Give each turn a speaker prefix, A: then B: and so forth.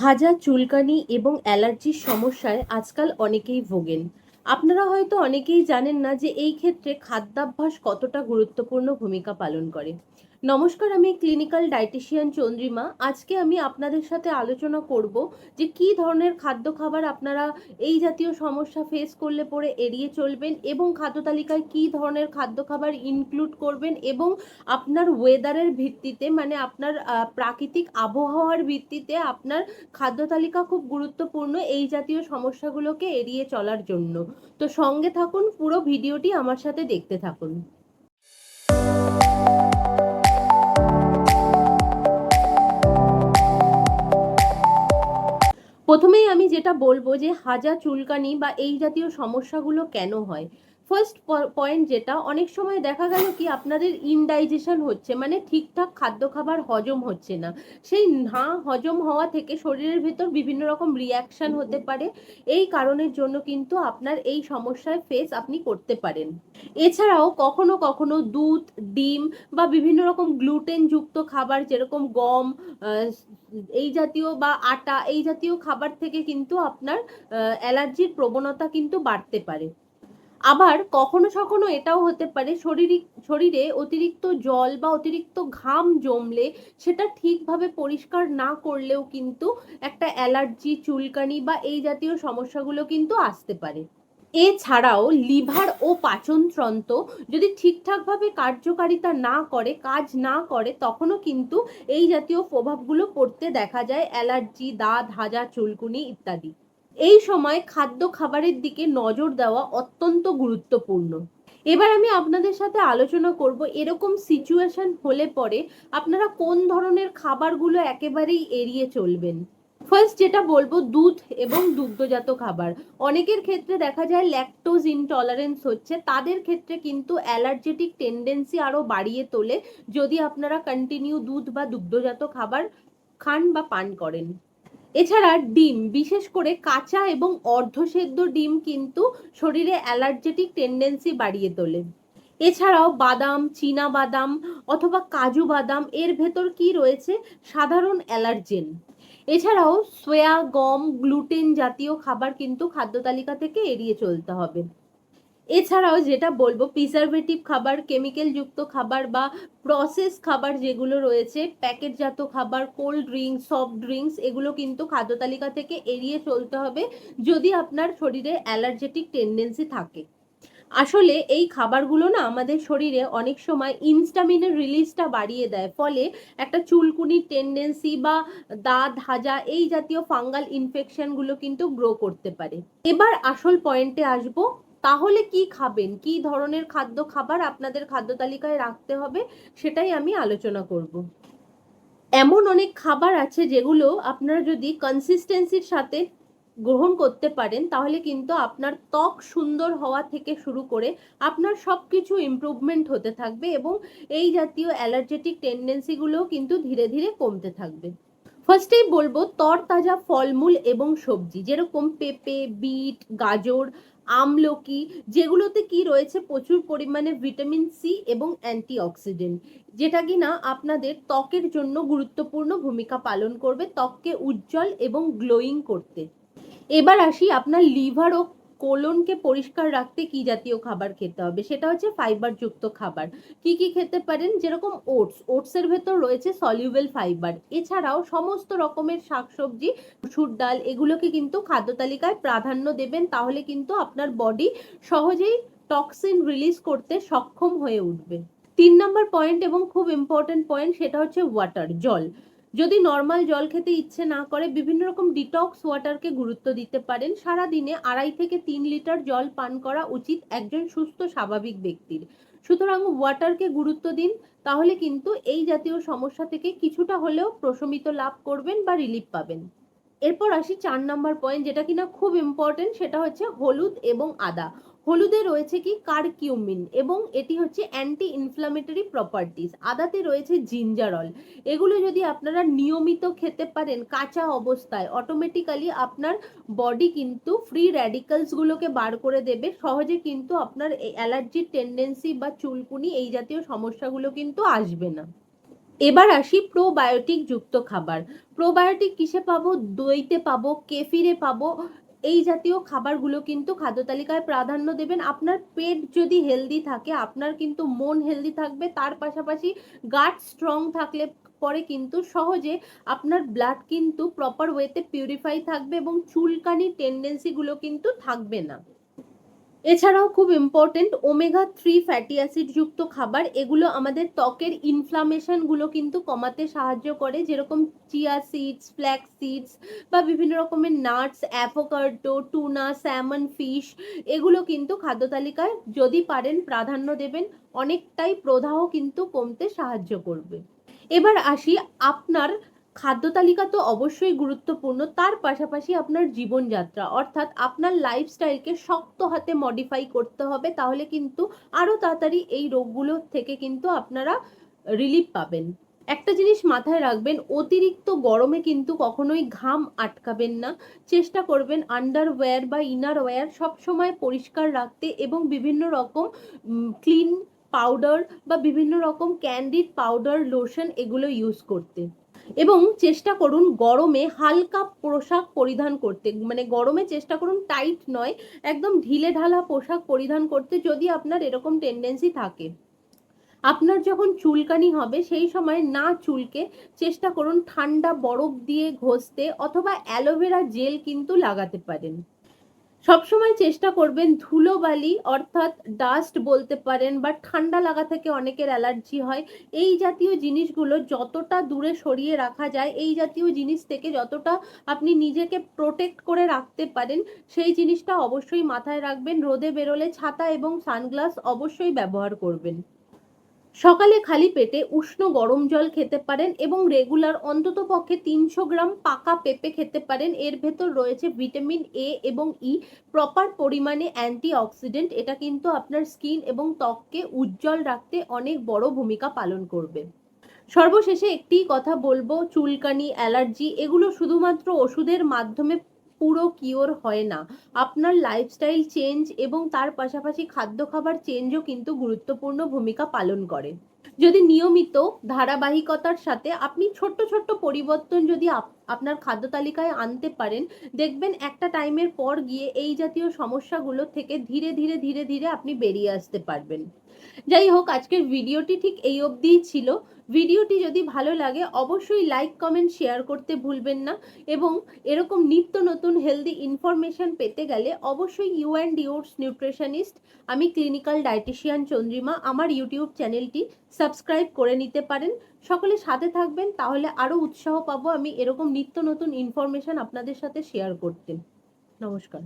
A: হাজা চুলকানি এবং অ্যালার্জির সমস্যায় আজকাল অনেকেই ভোগেন। আপনারা হয়তো অনেকেই জানেন না যে এই ক্ষেত্রে খাদ্যাভ্যাস কতটা গুরুত্বপূর্ণ ভূমিকা পালন করে। নমস্কার, আমি ক্লিনিক্যাল ডায়েটিশিয়ান চন্দ্রিমা। আজকে আমি আপনাদের সাথে আলোচনা করব যে কি ধরনের খাদ্য খাবার আপনারা এই জাতীয় সমস্যা ফেস করলে পরে এড়িয়ে চলবেন এবং খাদ্য তালিকায় কি ধরনের খাদ্য খাবার ইনক্লুড করবেন এবং আপনার ওয়েদারের ভিত্তিতে মানে আপনার প্রাকৃতিক আবহাওয়ার ভিত্তিতে আপনার খাদ্য তালিকা খুব গুরুত্বপূর্ণ এই জাতীয় সমস্যাগুলোকে এড়িয়ে চলার জন্য। তো সঙ্গে থাকুন, পুরো ভিডিওটি আমার সাথে দেখতে থাকুন। প্রথমেই আমি যেটা বলব যে হাজা চুলকানি বা এই জাতীয় সমস্যাগুলো কেন হয়? ফার্স্ট পয়েন্ট যেটা, অনেক সময় দেখা গেল কি আপনাদের ইনডাইজেশন হচ্ছে মানে ঠিকঠাক খাদ্য খাবার হজম হচ্ছে না। সেই না হজম হওয়া থেকে শরীরের ভেতর বিভিন্ন রকম রিয়াকশন হতে পারে। এই কারণের জন্য কিন্তু আপনার এই সমস্যার ফেস আপনি করতে পারেন। এছাড়াও কখনো কখনো দুধ, ডিম বা বিভিন্ন রকম গ্লুটেন যুক্ত খাবার, যেরকম গম এই জাতীয় বা আটা, এই জাতীয় খাবার থেকে কিন্তু আপনার অ্যালার্জির প্রবণতা কিন্তু বাড়তে পারে। আবার কখনো সখনো এটাও হতে পারে, শরীর, শরীরে অতিরিক্ত জল বা অতিরিক্ত ঘাম জমলে সেটা ঠিকভাবে পরিষ্কার না করলেও কিন্তু একটা অ্যালার্জি, চুলকানি বা এই জাতীয় সমস্যাগুলো কিন্তু আসতে পারে। এছাড়াও লিভার ও পাচনতন্ত্র যদি ঠিকঠাকভাবে কার্যকারিতা না করে, কাজ না করে, তখনও কিন্তু এই জাতীয় প্রভাবগুলো পড়তে দেখা যায়, অ্যালার্জি, দাঁত, হাজা, চুলকুনি ইত্যাদি। এই সময় খাদ্য খাবারের দিকে নজর দেওয়া অত্যন্ত গুরুত্বপূর্ণ। এবার আমি আপনাদের সাথে আলোচনা করব এরকম সিচুয়েশন হলে পরে আপনারা কোন ধরনের খাবারগুলো একেবারেই এড়িয়ে চলবেন। ফার্স্ট যেটা বলব, দুধ এবং দুগ্ধজাত খাবার। অনেকের ক্ষেত্রে দেখা যায় ল্যাকটোজ ইনটলারেন্স হচ্ছে, তাদের ক্ষেত্রে কিন্তু অ্যালার্জেটিক টেন্ডেন্সি আরও বাড়িয়ে তোলে যদি আপনারা কন্টিনিউ দুধ বা দুগ্ধজাত খাবার খান বা পান করেন। এছাড়া ডিম, বিশেষ করে কাঁচা এবং অর্ধসেদ্ধ ডিম কিন্তু শরীরে অ্যালার্জেটিক টেন্ডেন্সি বাড়িয়ে তোলে। এছাড়াও বাদাম চীনা বাদাম অথবা কাজু বাদাম, এর ভেতর কি রয়েছে? সাধারণ অ্যালার্জেন। এছাড়াও সোয়া, গম, গ্লুটেন জাতীয় খাবার কিন্তু খাদ্য তালিকা থেকে এড়িয়ে চলতে হবে। এছাড়াও যেটা বলব প্রিজারভেটিভ খাবার কেমিক্যাল যুক্ত খাবার বা প্রসেস খাবার যেগুলো রয়েছে প্যাকেটজাত খাবার কোল্ড ড্রিঙ্কস সফট ড্রিঙ্কস এগুলো কিন্তু খাদ্য তালিকা থেকে এড়িয়ে চলতে হবে যদি আপনার শরীরে অ্যালার্জেটিক টেন্ডেন্সি থাকে। আসলে এই খাবারগুলো না আমাদের শরীরে অনেক সময় ইনস্টামিনের রিলিজটা বাড়িয়ে দেয়, ফলে একটা চুলকুনির টেন্ডেন্সি বা দাঁত, হাজা এই জাতীয় ফাঙ্গাল ইনফেকশনগুলো কিন্তু গ্রো করতে পারে। এবার আসল পয়েন্টে আসব তাহলে কি খাবেন? কি ধরনের খাদ্য খাবার আপনাদের খাদ্য তালিকায় রাখতে হবে? সেটাই আমি আলোচনা করব। এমন অনেক খাবার আছে যেগুলো আপনারা যদি কনসিস্টেন্সির সাথে গ্রহণ করতে পারেন, তাহলে কিন্তু আপনার ত্বক সুন্দর হওয়া থেকে শুরু করে আপনার সব কিছু ইমপ্রুভমেন্ট হতে থাকবে এবং এই জাতীয় অ্যালার্জেটিক টেন্ডেন্সিগুলোও কিন্তু ধীরে ধীরে কমতে থাকবে। ফার্স্টেই বলব তরতাজা ফলমূল এবং সবজি, যেরকম পেঁপে, বিট, গাজর, আমলকি, যেগুলোতে কি রয়েছে প্রচুর পরিমাণে ভিটামিন সি এবং অ্যান্টিঅক্সিডেন্ট, যেটা কি না আপনাদের ত্বকের জন্য গুরুত্বপূর্ণ ভূমিকা পালন করবে, ত্বককে উজ্জ্বল এবং গ্লোয়িং করতে। এবার আসি আপনার লিভার ও কোলনকে পরিষ্কার রাখতে কি জাতীয় খাবার খেতে হবে? সেটা হচ্ছে ফাইবার যুক্ত খাবার। কি কি খেতে পারেন? যেরকম ওটস ওটসের ভেতর রয়েছে সলিউবেল ফাইবার এছাড়াও সমস্ত রকমের শাকসবজি, মসুর ডাল, এগুলোকে কিন্তু খাদ্য তালিকায় প্রাধান্য দেবেন, তাহলে কিন্তু আপনার বডি সহজেই টক্সিন রিলিজ করতে সক্ষম হয়ে উঠবে। তিন নম্বর পয়েন্ট এবং খুব ইম্পর্টেন্ট পয়েন্ট সেটা হচ্ছে ওয়াটার জল। যদি নর্মাল জল খেতে ইচ্ছে না করে, বিভিন্ন রকম ডিটক্স ওয়াটারকে গুরুত্ব দিতে পারেন। সারা দিনে আড়াই থেকে তিন লিটার জল পান করা উচিত একজন সুস্থ, স্বাভাবিক ব্যক্তির। সুতরাং ওয়াটারকে গুরুত্ব দিন, তাহলে কিন্তু এই জাতীয় সমস্যা থেকে কিছুটা হলেও প্রশমিত লাভ করবেন বা রিলিফ পাবেন। এরপর আসি চার নাম্বার পয়েন্ট যেটা কিনা খুব ইম্পর্টেন্ট সেটা হচ্ছে হলুদ এবং আদা। হলুদে রয়েছে কি? কারকিউমিন এবং এটি হচ্ছে অ্যান্টি ইনফ্লামেটরি প্রপার্টিস আদাতে রয়েছে জিঞ্জারল এগুলো যদি আপনারা নিয়মিত খেতে পারেন কাঁচা অবস্থায় অটোমেটিক্যালি আপনার বডি কিন্তু ফ্রি র্যাডিক্যালসগুলোকে বার করে দেবে। সহজে কিন্তু আপনার অ্যালার্জির টেন্ডেন্সি বা চুলকুনি এই জাতীয় সমস্যাগুলো কিন্তু আসবে না। এবার আসি প্রোবায়োটিক যুক্ত খাবার। প্রোবায়োটিক কিসে পাবো? দইতে পাবো কেফিরে পাবো এই জাতীয় খাবারগুলো কিন্তু খাদ্য তালিকায় প্রাধান্য দেবেন। আপনার পেট যদি হেলদি থাকে, আপনার কিন্তু মন হেলদি থাকবে, তার পাশাপাশি গাট স্ট্রং থাকলে পরে কিন্তু সহজে আপনার ব্লাড কিন্তু প্রপার ওয়েতে পিউরিফাই থাকবে এবং চুলকানি টেন্ডেন্সিগুলো কিন্তু থাকবে না। এছাড়াও খুব important omega three fatty acid যুক্ত খাবার, এগুলো আমাদের ত্বকের ইনফ্লামেশনগুলো কিন্তু কমাতে সাহায্য করে, যেরকম চিয়া সিডস ফ্ল্যাক্স সিডস বা বিভিন্ন রকমের nuts avocado tuna salmon fish এগুলো কিন্তু খাদ্য তালিকায় যদি পারেন প্রাধান্য দেবেন, অনেকটাই প্রদাহ কিন্তু কমতে সাহায্য করবে। এবার আসি আপনার খাদ্য তালিকা তো অবশ্যই গুরুত্বপূর্ণ, তার পাশাপাশি আপনার জীবনযাত্রা। অর্থাৎ আপনার লাইফস্টাইলকে শক্ত হাতে মডিফাই করতে হবে, তাহলে কিন্তু আরও তাড়াতাড়ি এই রোগগুলো থেকে কিন্তু আপনারা রিলিফ পাবেন। একটা জিনিস মাথায় রাখবেন, অতিরিক্ত গরমে কিন্তু কখনোই ঘাম আটকাবেন না। চেষ্টা করবেন আন্ডারওয়্যার বা ইনার ওয়্যার সবসময় পরিষ্কার রাখতে এবং বিভিন্ন রকম ক্লিন পাউডার বা বিভিন্ন রকম ক্যান্ডিড পাউডার লোশন এগুলো ইউজ করতে। এবং চেষ্টা করুন গরমে হালকা পোশাক পরিধান করতে। মানে গরমে চেষ্টা করুন টাইট নয়, একদম ঢিলে ঢালা পোশাক পরিধান করতে যদি আপনার এরকম টেন্ডেন্সি থাকে। আপনার যখন চুলকানি হবে, সেই সময় না চুলকে চেষ্টা করুন ঠান্ডা বরফ দিয়ে ঘষতে অথবা অ্যালোভেরা জেল কিন্তু লাগাতে পারেন। সবসময় চেষ্টা করবেন ধুলোবালি, অর্থাৎ ডাস্ট বলতে পারেন বা ঠান্ডা লাগা থেকে অনেকের অ্যালার্জি হয়। এই জাতীয় জিনিসগুলো যতটা দূরে সরিয়ে রাখা যায়, এই জাতীয় জিনিস থেকে যতটা আপনি নিজেকে প্রোটেক্ট করে রাখতে পারেন, সেই জিনিসটা অবশ্যই মাথায় রাখবেন। রোদে বেরোলে ছাতা এবং সানগ্লাস অবশ্যই ব্যবহার করবেন। সকালে খালি পেটে উষ্ণ গরম জল খেতে পারেন এবং রেগুলার অন্তত পক্ষে তিনশো গ্রাম পাকা পেঁপে খেতে পারেন। এর ভেতর রয়েছে ভিটামিন এ এবং ই প্রপার পরিমাণে অ্যান্টি অক্সিডেন্ট এটা কিন্তু আপনার স্কিন এবং ত্বককে উজ্জ্বল রাখতে অনেক বড় ভূমিকা পালন করবে। সর্বশেষে একটি কথা বলব, চুলকানি, অ্যালার্জি, এগুলো শুধুমাত্র ওষুধের মাধ্যমে পুরো কিওর হয় না। আপনার লাইফস্টাইল চেঞ্জ এবং তার পাশাপাশি খাদ্য খাবার চেঞ্জও কিন্তু গুরুত্বপূর্ণ ভূমিকা পালন করে। যদি নিয়মিত ধারাবাহিকতার সাথে আপনি ছোট্ট ছোট্ট পরিবর্তন যদি আপনার খাদ্য তালিকায় আনতে পারেন। দেখবেন একটা টাইমের পর গিয়ে এই জাতীয় সমস্যাগুলো থেকে ধীরে ধীরে ধীরে ধীরে আপনি বেরিয়ে আসতে পারবেন। যাই হোক, আজকের ভিডিওটি ঠিক এই অবধিই ছিল। ভিডিওটি যদি ভালো লাগে, অবশ্যই লাইক কমেন্ট শেয়ার করতে ভুলবেন না এবং এরকম নিত্য নতুন হেলদি ইনফরমেশন পেতে গেলে অবশ্যই ইউ অ্যান্ড ইউরস নিউট্রিশনিস্ট আমি ক্লিনিক্যাল ডায়েটিশিয়ান চন্দ্রিমা, আমার ইউটিউব চ্যানেলটি সাবস্ক্রাইব করে নিতে পারেন। সকলে সাথে থাকবেন, তাহলে আরও উৎসাহ পাবো। আমি এরকম নিত্য নতুন ইনফরমেশন আপনাদের সাথে শেয়ার করতে। নমস্কার।